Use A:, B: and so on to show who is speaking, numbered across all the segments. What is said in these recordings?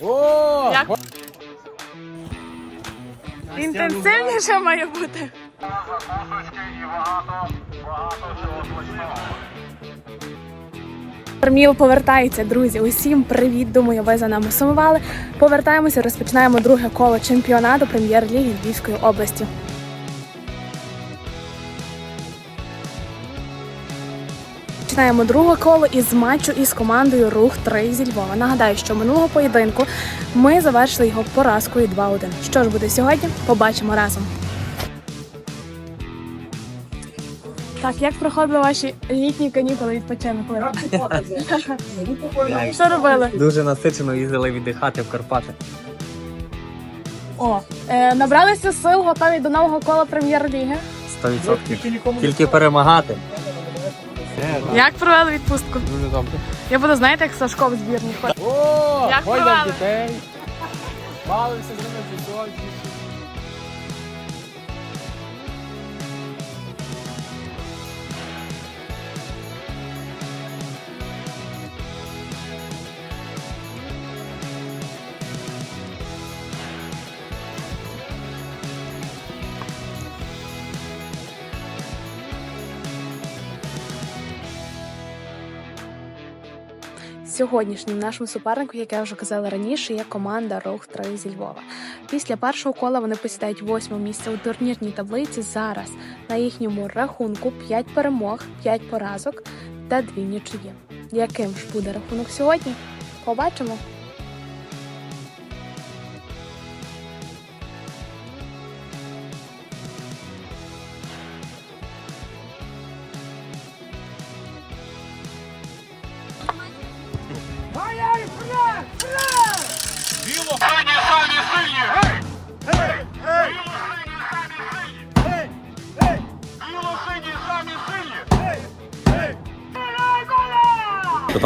A: О!
B: Як? Інтенсивніше має бути. Арміл повертається, друзі. Усім привіт! Думаю, ви за нами сумували. Повертаємося, розпочинаємо друге коло чемпіонату прем'єр-ліги Львівської області. Починаємо друге коло із матчу із командою Рух 3 зі Львова. Нагадаю, що минулого поєдинку ми завершили його поразкою 2-1. Що ж буде сьогодні? Побачимо разом. Так, як проходили ваші літні канікули відпочинку? Що робили?
A: Дуже насичено їздили віддихати в Карпати.
B: О, е, набралися сил, готові до нового кола прем'єр-ліги.
A: 100%. Тільки перемагати.
B: Як провели відпустку?
A: Дуже добре.
B: Я буду знаєте, як Сашко в збірні ходить.
A: О,
B: Як
A: ходять
B: провели?
A: дітей. Бавився з ними в
B: Сьогоднішнім нашим суперником, як я вже казала раніше, є команда Рух 3 зі Львова. Після першого кола вони посідають восьме місце у турнірній таблиці. Зараз на їхньому рахунку 5 перемог, 5 поразок та дві нічиї. Яким ж буде рахунок сьогодні? Побачимо.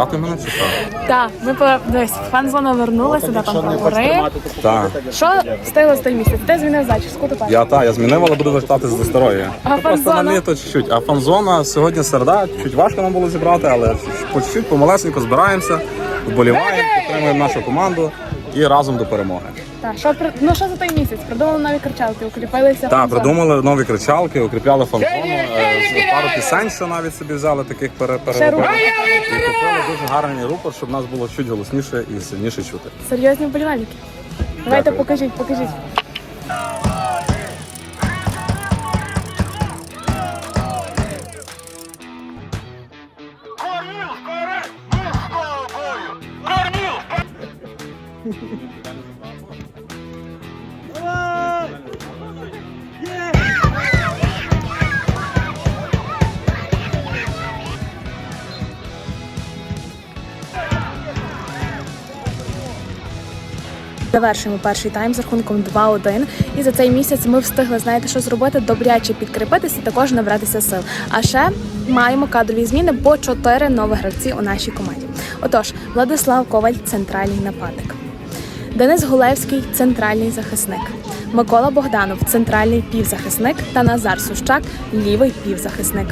C: Питати мене чи що?
B: Так, ми по десь фан-зона вернулися, де там прапори.
C: Так.
B: Що встигло з той місяць? Ти змінив зачіску тепер?
C: Я та, я змінив, але буду вертатись до старої.
B: А
C: Просто на
B: фан-зона?
C: літо чуть-чуть. А фан-зона сьогодні середа, чуть важко нам було зібрати, але по чуть-чуть, помалесенько збираємося, вболіваємо, підтримуємо нашу команду і разом до перемоги.
B: Так, що при- ну що за той місяць? Придумали нові кричалки, укріпилися.
C: Так,
B: фан-зони.
C: придумали нові кричалки, укріпляли фан-зону, е, пару пісень, що навіть собі взяли таких пере- переробили. І купили дуже гарний рупор, щоб нас було чуть голосніше і сильніше чути.
B: Серйозні вболівальники. Давайте
C: Дякую.
B: покажіть, покажіть. Завершуємо перший тайм з рахунком 2-1. І за цей місяць ми встигли, знаєте, що зробити, добряче підкріпитися, також набратися сил. А ще маємо кадрові зміни, бо чотири нові гравці у нашій команді. Отож, Владислав Коваль, центральний нападник. Денис Гулевський центральний захисник. Микола Богданов центральний півзахисник та Назар Сущак лівий півзахисник.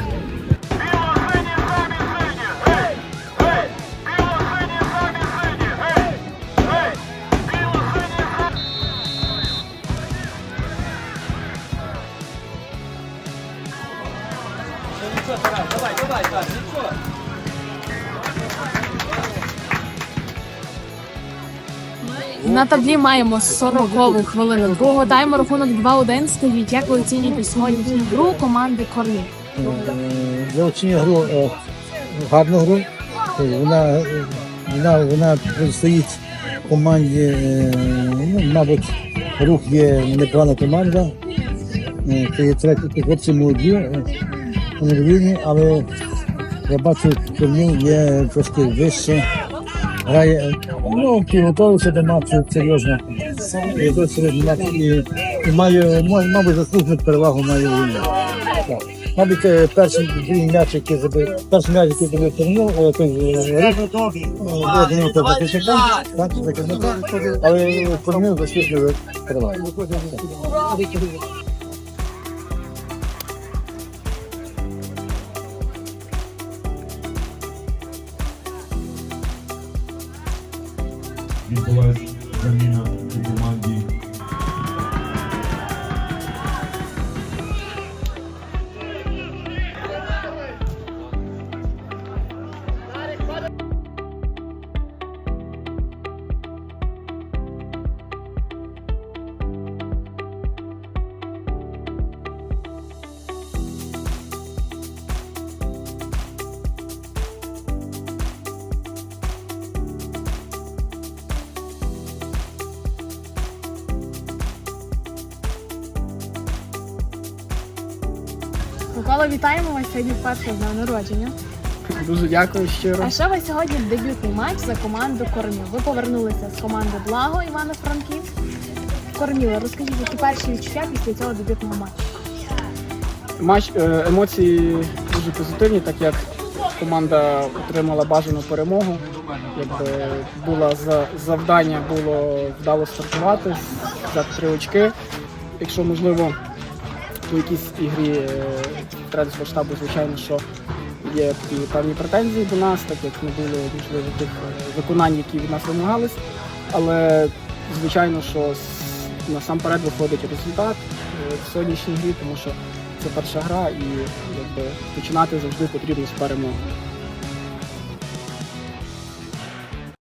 B: На таблі маємо 40 хвилину другого тайму. Рахунок 2-1 стоїть. Як ви оцінюєте сьогоднішню гру команди Корлі?
D: Я оцінюю гру е, гарну гру. Е, Вона, е, вона, вона стоїть команді, е, ну, мабуть, рух є непогана команда. Е, Це є треті хлопці молоді, е, вони рівні, але я бачу, Корнів є трошки вище. Грає, ну, підготовився до матчу серйозно. І, і мо- мабуть, заслужену перевагу має у війні. Мабуть, е, перший м'яч, який забив, перший м'яч, який забив Корнів, е, е, думаю, це захисника, так, але Корнів заслужив перевагу.
E: Відбувається заміна у команді.
B: Микола, вітаємо вас сьогодні вперше з днем народження.
F: Дуже дякую щиро.
B: А ще ви сьогодні дебютний матч за команду Корнів. Ви повернулися з команди Благо Івано-Франківськ. Корніла, розкажіть, які перші відчуття після цього дебютного матчу?
F: Матч е, емоції дуже позитивні, так як команда отримала бажану перемогу. Якби було за завдання було вдало стартувати, взяти три очки. Якщо можливо у якійсь ігрі е, тренерського штабу, звичайно, що є такі певні претензії до нас, так як не було можливо тих е, виконань, які від нас вимагались. Але звичайно, що насамперед виходить результат е, в сьогоднішній грі, тому що це перша гра і якби починати завжди потрібно з перемоги.